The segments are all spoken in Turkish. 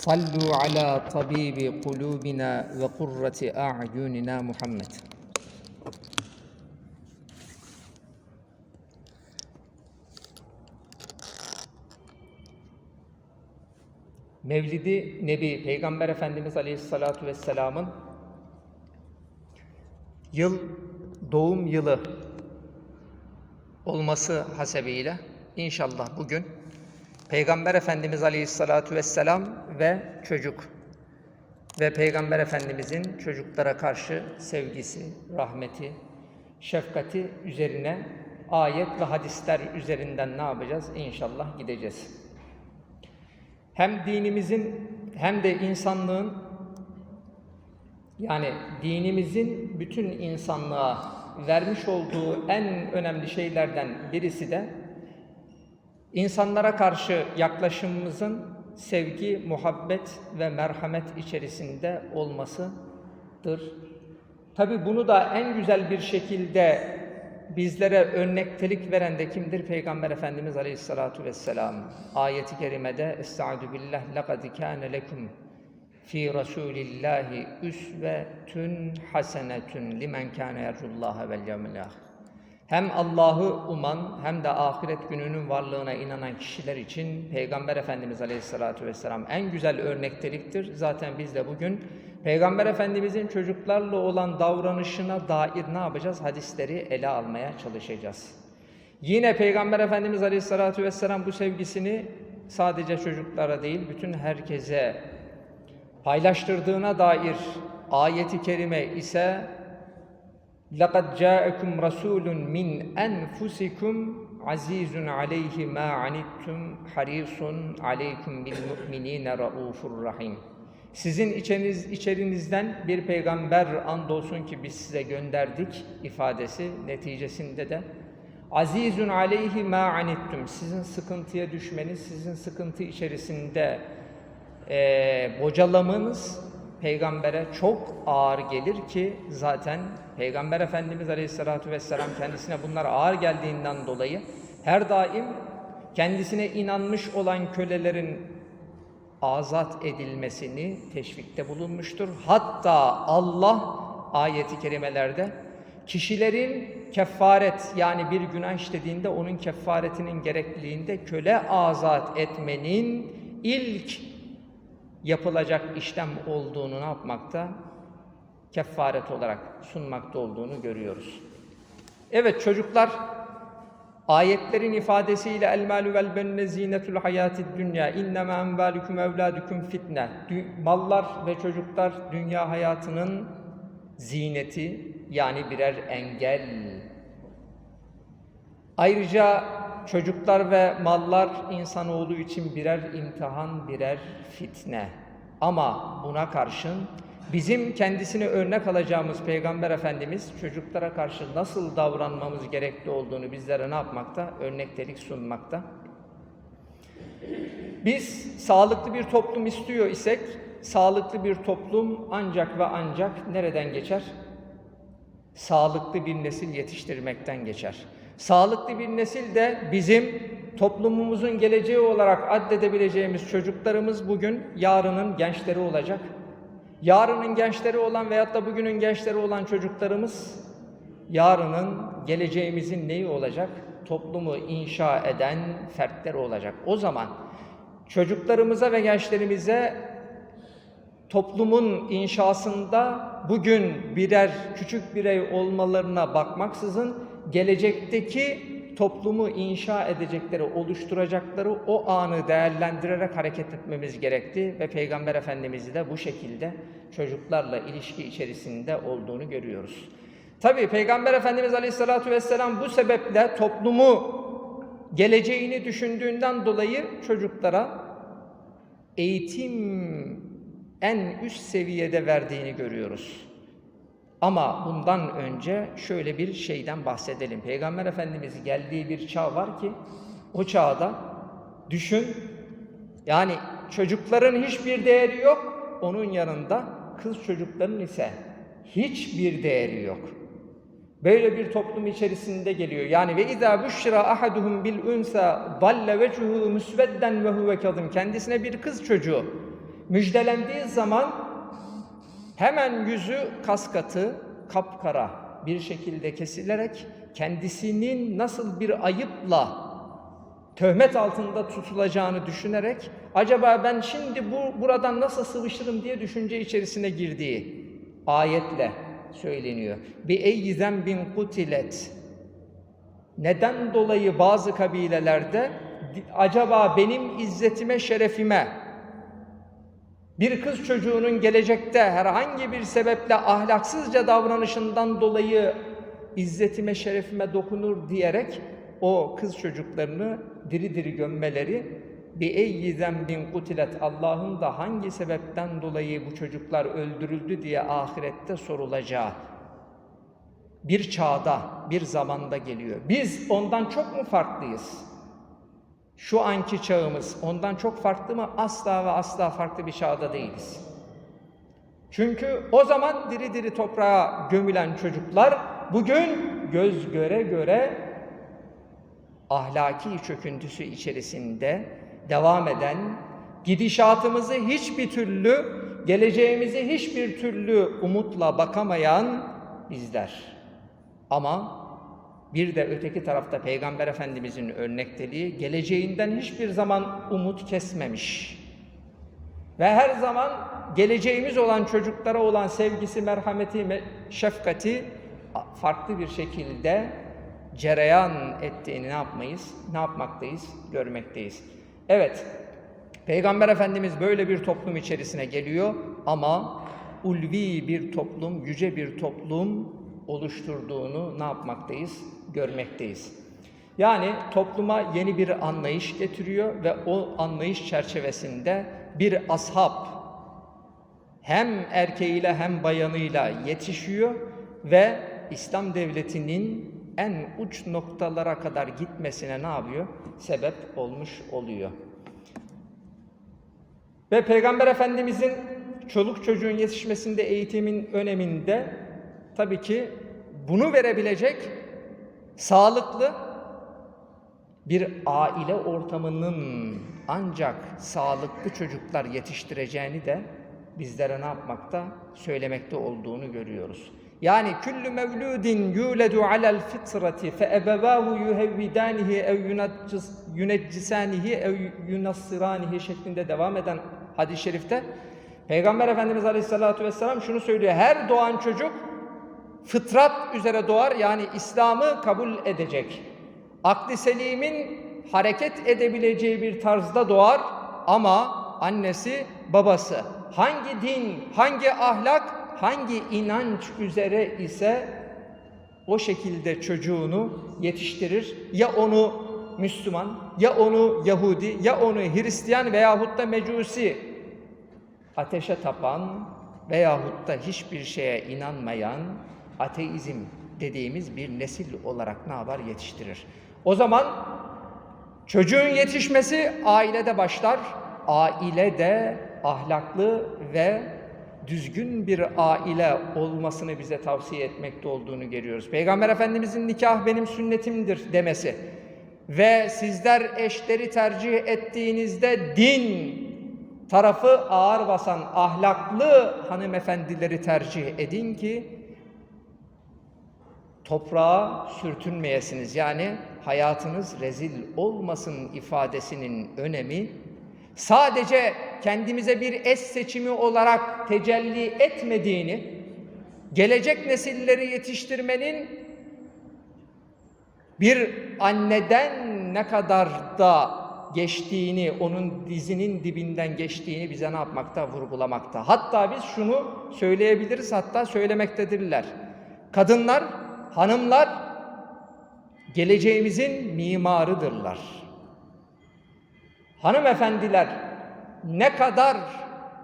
Sallu ala tabibi kulubina ve kurrati a'yunina Muhammed. Mevlidi Nebi Peygamber Efendimiz Aleyhisselatü Vesselam'ın yıl doğum yılı olması hasebiyle inşallah bugün Peygamber Efendimiz Aleyhisselatü Vesselam ve çocuk ve Peygamber Efendimizin çocuklara karşı sevgisi, rahmeti, şefkati üzerine ayet ve hadisler üzerinden ne yapacağız? İnşallah gideceğiz. Hem dinimizin hem de insanlığın yani dinimizin bütün insanlığa vermiş olduğu en önemli şeylerden birisi de insanlara karşı yaklaşımımızın sevgi, muhabbet ve merhamet içerisinde olmasıdır. Tabi bunu da en güzel bir şekilde bizlere örnektelik veren de kimdir? Peygamber Efendimiz Aleyhissalatu vesselam. Ayeti kerimede Estaizu billah laqad kana lekum fi rasulillahi üsvetun hasenetun limen kana yercullaha vel yevmil ahir. Hem Allah'ı uman hem de ahiret gününün varlığına inanan kişiler için Peygamber Efendimiz Aleyhisselatü Vesselam en güzel örnekteliktir. Zaten biz de bugün Peygamber Efendimizin çocuklarla olan davranışına dair ne yapacağız? Hadisleri ele almaya çalışacağız. Yine Peygamber Efendimiz Aleyhisselatü Vesselam bu sevgisini sadece çocuklara değil bütün herkese paylaştırdığına dair ayeti kerime ise لَقَدْ جَاءَكُمْ رَسُولٌ مِّنْ أَنْفُسِكُمْ عَز۪يزٌ عَلَيْهِ مَا عَنِتُّمْ حَر۪يصٌ عَلَيْكُمْ بِالْمُؤْمِن۪ينَ رَؤُوفٌ رَحِيمٌ Sizin içeriniz, içerinizden bir peygamber andolsun ki biz size gönderdik ifadesi neticesinde de Azizun aleyhi ma anittum. Sizin sıkıntıya düşmeniz, sizin sıkıntı içerisinde e, bocalamanız peygambere çok ağır gelir ki zaten Peygamber Efendimiz Aleyhisselatü Vesselam kendisine bunlar ağır geldiğinden dolayı her daim kendisine inanmış olan kölelerin azat edilmesini teşvikte bulunmuştur. Hatta Allah ayeti kerimelerde kişilerin kefaret yani bir günah işlediğinde onun kefaretinin gerekliliğinde köle azat etmenin ilk yapılacak işlem olduğunu ne yapmakta? Kefaret olarak sunmakta olduğunu görüyoruz. Evet çocuklar ayetlerin ifadesiyle el malu vel benne zinetul hayatid dünya innema envalukum evladukum fitne. Mallar ve çocuklar dünya hayatının zineti yani birer engel. Ayrıca çocuklar ve mallar insanoğlu için birer imtihan, birer fitne. Ama buna karşın bizim kendisine örnek alacağımız Peygamber Efendimiz çocuklara karşı nasıl davranmamız gerekli olduğunu bizlere ne yapmakta? Örnektelik sunmakta. Biz sağlıklı bir toplum istiyor isek, sağlıklı bir toplum ancak ve ancak nereden geçer? Sağlıklı bir nesil yetiştirmekten geçer. Sağlıklı bir nesil de bizim toplumumuzun geleceği olarak addedebileceğimiz çocuklarımız bugün yarının gençleri olacak. Yarının gençleri olan veyahut da bugünün gençleri olan çocuklarımız yarının geleceğimizin neyi olacak? Toplumu inşa eden fertler olacak. O zaman çocuklarımıza ve gençlerimize toplumun inşasında bugün birer küçük birey olmalarına bakmaksızın gelecekteki toplumu inşa edecekleri, oluşturacakları o anı değerlendirerek hareket etmemiz gerekti ve Peygamber Efendimiz'i de bu şekilde çocuklarla ilişki içerisinde olduğunu görüyoruz. Tabi Peygamber Efendimiz Aleyhisselatü Vesselam bu sebeple toplumu geleceğini düşündüğünden dolayı çocuklara eğitim en üst seviyede verdiğini görüyoruz. Ama bundan önce şöyle bir şeyden bahsedelim. Peygamber Efendimiz geldiği bir çağ var ki o çağda düşün yani çocukların hiçbir değeri yok. Onun yanında kız çocukların ise hiçbir değeri yok. Böyle bir toplum içerisinde geliyor. Yani ve izâ büşşira ahaduhum bil unsa dalle vechuhu musvedden ve huve kadın. Kendisine bir kız çocuğu Müjdelendiği zaman hemen yüzü kaskatı, kapkara bir şekilde kesilerek kendisinin nasıl bir ayıpla töhmet altında tutulacağını düşünerek acaba ben şimdi bu buradan nasıl sıvışırım diye düşünce içerisine girdiği ayetle söyleniyor. Bi ey zembin kutilet. Neden dolayı bazı kabilelerde acaba benim izzetime, şerefime bir kız çocuğunun gelecekte herhangi bir sebeple ahlaksızca davranışından dolayı izzetime, şerefime dokunur diyerek o kız çocuklarını diri diri gömmeleri bi eyyi zembin kutilet Allah'ın da hangi sebepten dolayı bu çocuklar öldürüldü diye ahirette sorulacağı bir çağda, bir zamanda geliyor. Biz ondan çok mu farklıyız? Şu anki çağımız ondan çok farklı mı? Asla ve asla farklı bir çağda değiliz. Çünkü o zaman diri diri toprağa gömülen çocuklar bugün göz göre göre ahlaki çöküntüsü içerisinde devam eden, gidişatımızı hiçbir türlü, geleceğimizi hiçbir türlü umutla bakamayan bizler. Ama bir de öteki tarafta Peygamber Efendimizin örnekteliği geleceğinden hiçbir zaman umut kesmemiş. Ve her zaman geleceğimiz olan çocuklara olan sevgisi, merhameti, şefkati farklı bir şekilde cereyan ettiğini ne yapmayız? Ne yapmaktayız? Görmekteyiz. Evet, Peygamber Efendimiz böyle bir toplum içerisine geliyor ama ulvi bir toplum, yüce bir toplum oluşturduğunu ne yapmaktayız? Görmekteyiz. Yani topluma yeni bir anlayış getiriyor ve o anlayış çerçevesinde bir ashab hem erkeğiyle hem bayanıyla yetişiyor ve İslam devletinin en uç noktalara kadar gitmesine ne yapıyor? Sebep olmuş oluyor. Ve Peygamber Efendimizin çoluk çocuğun yetişmesinde eğitimin öneminde tabii ki bunu verebilecek sağlıklı bir aile ortamının ancak sağlıklı çocuklar yetiştireceğini de bizlere ne yapmakta? Söylemekte olduğunu görüyoruz. Yani küllü mevludin yuledu alel fitrati fe ebevahu yuhevvidanihi ev yuneccisanihi ev yunassiranihi şeklinde devam eden hadis-i şerifte Peygamber Efendimiz Aleyhisselatü Vesselam şunu söylüyor. Her doğan çocuk fıtrat üzere doğar yani İslam'ı kabul edecek. Akli selimin hareket edebileceği bir tarzda doğar ama annesi babası hangi din, hangi ahlak, hangi inanç üzere ise o şekilde çocuğunu yetiştirir. Ya onu Müslüman, ya onu Yahudi, ya onu Hristiyan veyahut da Mecusi ateşe tapan veyahut da hiçbir şeye inanmayan ateizm dediğimiz bir nesil olarak ne yapar yetiştirir. O zaman çocuğun yetişmesi ailede başlar. Ailede ahlaklı ve düzgün bir aile olmasını bize tavsiye etmekte olduğunu görüyoruz. Peygamber Efendimizin nikah benim sünnetimdir demesi ve sizler eşleri tercih ettiğinizde din tarafı ağır basan ahlaklı hanımefendileri tercih edin ki toprağa sürtünmeyesiniz. Yani hayatınız rezil olmasın ifadesinin önemi sadece kendimize bir es seçimi olarak tecelli etmediğini, gelecek nesilleri yetiştirmenin bir anneden ne kadar da geçtiğini, onun dizinin dibinden geçtiğini bize ne yapmakta? Vurgulamakta. Hatta biz şunu söyleyebiliriz, hatta söylemektedirler. Kadınlar, hanımlar geleceğimizin mimarıdırlar. Hanımefendiler ne kadar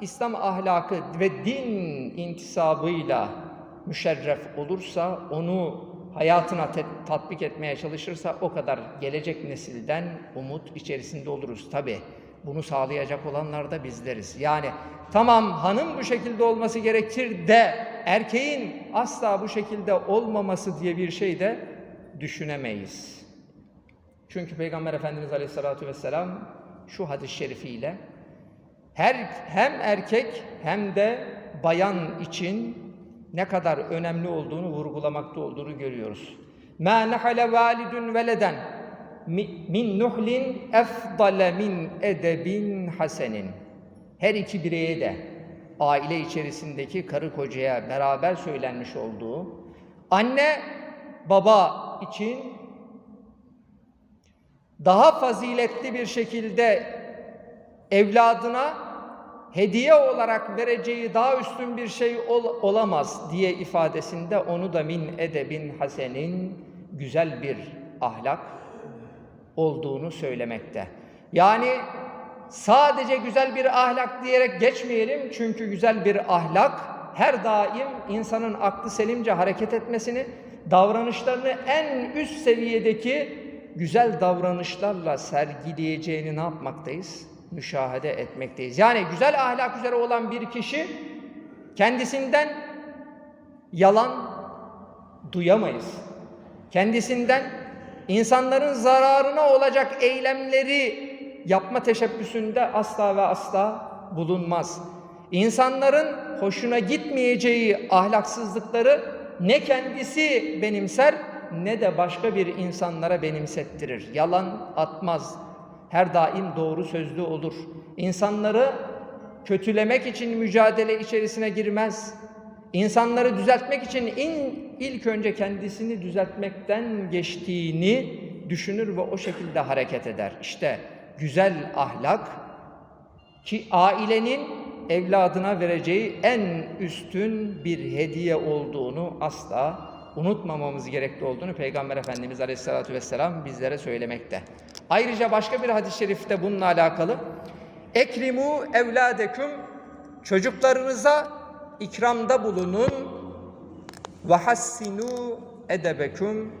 İslam ahlakı ve din intisabıyla müşerref olursa, onu hayatına tatbik etmeye çalışırsa o kadar gelecek nesilden umut içerisinde oluruz. Tabi bunu sağlayacak olanlar da bizleriz. Yani tamam hanım bu şekilde olması gerekir de erkeğin asla bu şekilde olmaması diye bir şey de düşünemeyiz. Çünkü Peygamber Efendimiz Aleyhisselatü Vesselam şu hadis-i şerifiyle her hem erkek hem de bayan için ne kadar önemli olduğunu vurgulamakta olduğunu görüyoruz. Nahale validun veleden mi- min nuhlin efdale min edebin hasenin. Her iki bireye de aile içerisindeki karı kocaya beraber söylenmiş olduğu anne baba için daha faziletli bir şekilde evladına hediye olarak vereceği daha üstün bir şey ol- olamaz diye ifadesinde onu da min edebin hasenin güzel bir ahlak olduğunu söylemekte. Yani sadece güzel bir ahlak diyerek geçmeyelim çünkü güzel bir ahlak her daim insanın aklı selimce hareket etmesini, davranışlarını en üst seviyedeki güzel davranışlarla sergileyeceğini ne yapmaktayız? Müşahede etmekteyiz. Yani güzel ahlak üzere olan bir kişi kendisinden yalan duyamayız. Kendisinden insanların zararına olacak eylemleri yapma teşebbüsünde asla ve asla bulunmaz. İnsanların hoşuna gitmeyeceği ahlaksızlıkları ne kendisi benimser ne de başka bir insanlara benimsettirir. Yalan atmaz. Her daim doğru sözlü olur. İnsanları kötülemek için mücadele içerisine girmez. İnsanları düzeltmek için in, ilk önce kendisini düzeltmekten geçtiğini düşünür ve o şekilde hareket eder. İşte güzel ahlak ki ailenin evladına vereceği en üstün bir hediye olduğunu asla unutmamamız gerekli olduğunu Peygamber Efendimiz Aleyhisselatü Vesselam bizlere söylemekte. Ayrıca başka bir hadis-i şerifte bununla alakalı Ekrimu evladeküm çocuklarınıza ikramda bulunun ve hassinu edebeküm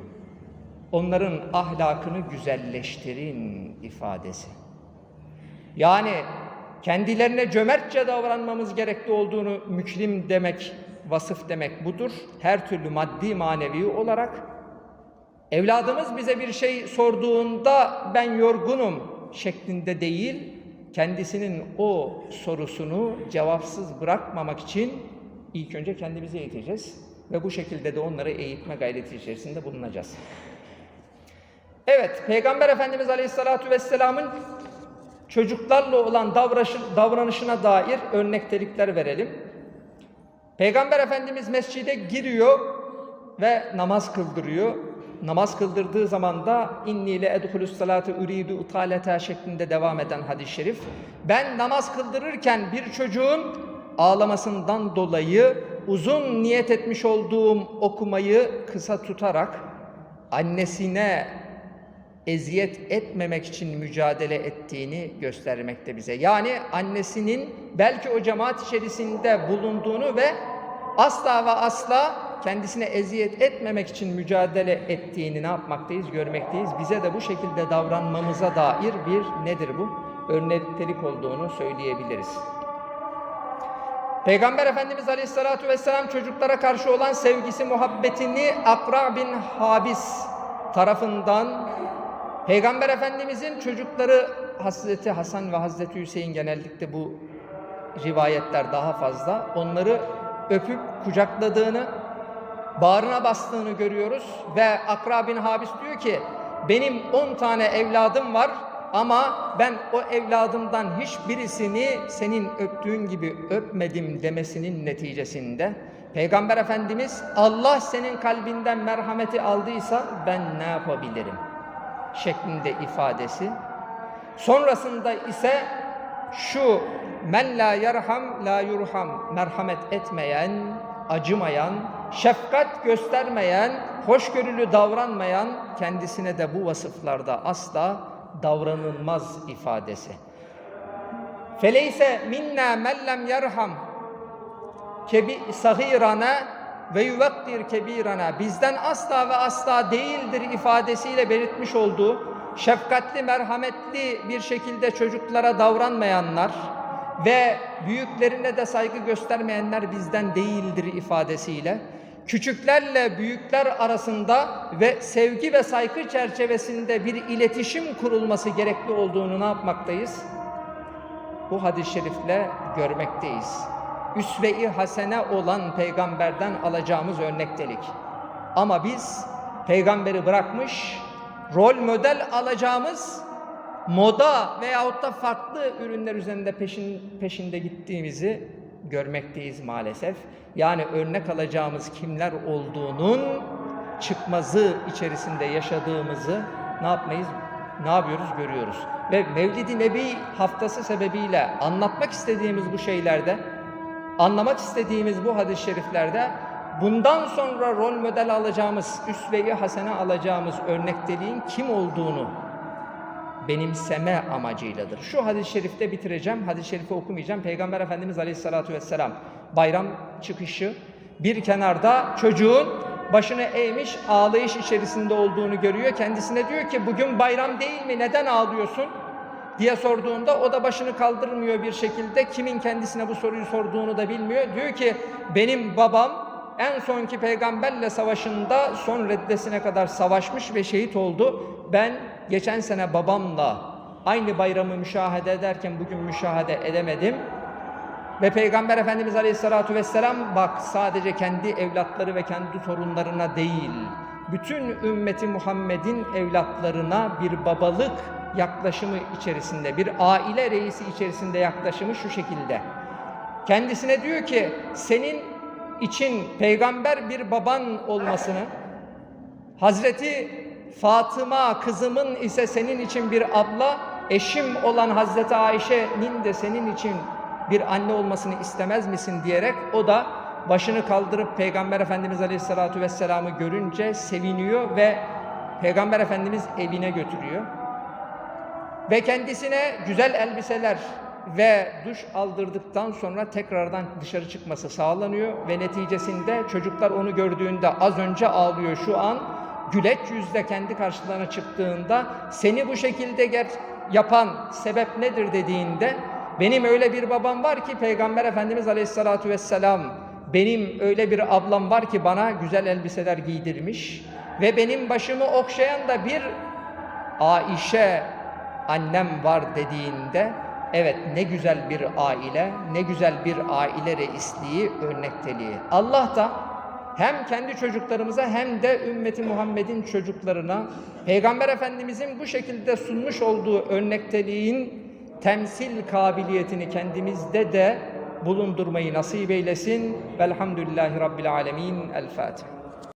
onların ahlakını güzelleştirin ifadesi. Yani kendilerine cömertçe davranmamız gerekli olduğunu mükrim demek, vasıf demek budur. Her türlü maddi manevi olarak evladımız bize bir şey sorduğunda ben yorgunum şeklinde değil, kendisinin o sorusunu cevapsız bırakmamak için ilk önce kendimizi eğiteceğiz ve bu şekilde de onları eğitme gayreti içerisinde bulunacağız. Evet, Peygamber Efendimiz Aleyhisselatü Vesselam'ın çocuklarla olan davranışı- davranışına dair örnektelikler verelim. Peygamber Efendimiz mescide giriyor ve namaz kıldırıyor. Namaz kıldırdığı zaman da inni le edhulus salate uridu utaleta şeklinde devam eden hadis-i şerif. Ben namaz kıldırırken bir çocuğun ağlamasından dolayı uzun niyet etmiş olduğum okumayı kısa tutarak annesine eziyet etmemek için mücadele ettiğini göstermekte bize. Yani annesinin belki o cemaat içerisinde bulunduğunu ve asla ve asla kendisine eziyet etmemek için mücadele ettiğini ne yapmaktayız, görmekteyiz. Bize de bu şekilde davranmamıza dair bir nedir bu? Örnektelik olduğunu söyleyebiliriz. Peygamber Efendimiz Aleyhisselatü Vesselam çocuklara karşı olan sevgisi, muhabbetini Akra bin Habis tarafından Peygamber Efendimizin çocukları Hazreti Hasan ve Hazreti Hüseyin genellikle bu rivayetler daha fazla. Onları öpüp kucakladığını, bağrına bastığını görüyoruz ve Akra bin Habis diyor ki benim 10 tane evladım var ama ben o evladımdan hiçbirisini senin öptüğün gibi öpmedim demesinin neticesinde Peygamber Efendimiz Allah senin kalbinden merhameti aldıysa ben ne yapabilirim şeklinde ifadesi. Sonrasında ise şu men la yerham la yurham merhamet etmeyen, acımayan, şefkat göstermeyen, hoşgörülü davranmayan kendisine de bu vasıflarda asla davranılmaz ifadesi. Feleyse minna men lem yerham kebi sahirana ve yuvaktir kebirana bizden asla ve asla değildir ifadesiyle belirtmiş olduğu şefkatli merhametli bir şekilde çocuklara davranmayanlar ve büyüklerine de saygı göstermeyenler bizden değildir ifadesiyle küçüklerle büyükler arasında ve sevgi ve saygı çerçevesinde bir iletişim kurulması gerekli olduğunu ne yapmaktayız? bu hadis-i şerifle görmekteyiz. Üsve-i hasene olan peygamberden alacağımız örnektelik. Ama biz peygamberi bırakmış, rol model alacağımız moda veyahut da farklı ürünler üzerinde peşin, peşinde gittiğimizi görmekteyiz maalesef. Yani örnek alacağımız kimler olduğunun çıkmazı içerisinde yaşadığımızı ne yapmayız? Ne yapıyoruz? Görüyoruz. Ve Mevlid-i Nebi haftası sebebiyle anlatmak istediğimiz bu şeylerde, anlamak istediğimiz bu hadis-i şeriflerde bundan sonra rol model alacağımız, üsve-i hasene alacağımız örnekteliğin kim olduğunu benimseme amacıyladır. Şu hadis-i şerifte bitireceğim. Hadis-i şerifi okumayacağım. Peygamber Efendimiz Aleyhisselatü Vesselam bayram çıkışı bir kenarda çocuğun başını eğmiş ağlayış içerisinde olduğunu görüyor. Kendisine diyor ki bugün bayram değil mi? Neden ağlıyorsun? Diye sorduğunda o da başını kaldırmıyor bir şekilde. Kimin kendisine bu soruyu sorduğunu da bilmiyor. Diyor ki benim babam en sonki peygamberle savaşında son reddesine kadar savaşmış ve şehit oldu. Ben geçen sene babamla aynı bayramı müşahede ederken bugün müşahede edemedim. Ve Peygamber Efendimiz Aleyhisselatü Vesselam bak sadece kendi evlatları ve kendi torunlarına değil, bütün ümmeti Muhammed'in evlatlarına bir babalık yaklaşımı içerisinde, bir aile reisi içerisinde yaklaşımı şu şekilde. Kendisine diyor ki senin için peygamber bir baban olmasını, Hazreti Fatıma kızımın ise senin için bir abla, eşim olan Hazreti Ayşe'nin de senin için bir anne olmasını istemez misin diyerek o da başını kaldırıp Peygamber Efendimiz Aleyhisselatü Vesselam'ı görünce seviniyor ve Peygamber Efendimiz evine götürüyor. Ve kendisine güzel elbiseler ve duş aldırdıktan sonra tekrardan dışarı çıkması sağlanıyor. Ve neticesinde çocuklar onu gördüğünde az önce ağlıyor şu an. Güleç yüzle kendi karşılarına çıktığında seni bu şekilde ger yapan sebep nedir dediğinde benim öyle bir babam var ki Peygamber Efendimiz Aleyhisselatü Vesselam benim öyle bir ablam var ki bana güzel elbiseler giydirmiş ve benim başımı okşayan da bir Aişe annem var dediğinde evet ne güzel bir aile, ne güzel bir aile reisliği, örnekteliği. Allah da hem kendi çocuklarımıza hem de ümmeti Muhammed'in çocuklarına Peygamber Efendimizin bu şekilde sunmuş olduğu örnekteliğin temsil kabiliyetini kendimizde de bulundurmayı nasip eylesin. Velhamdülillahi Rabbil Alemin. El Fatiha.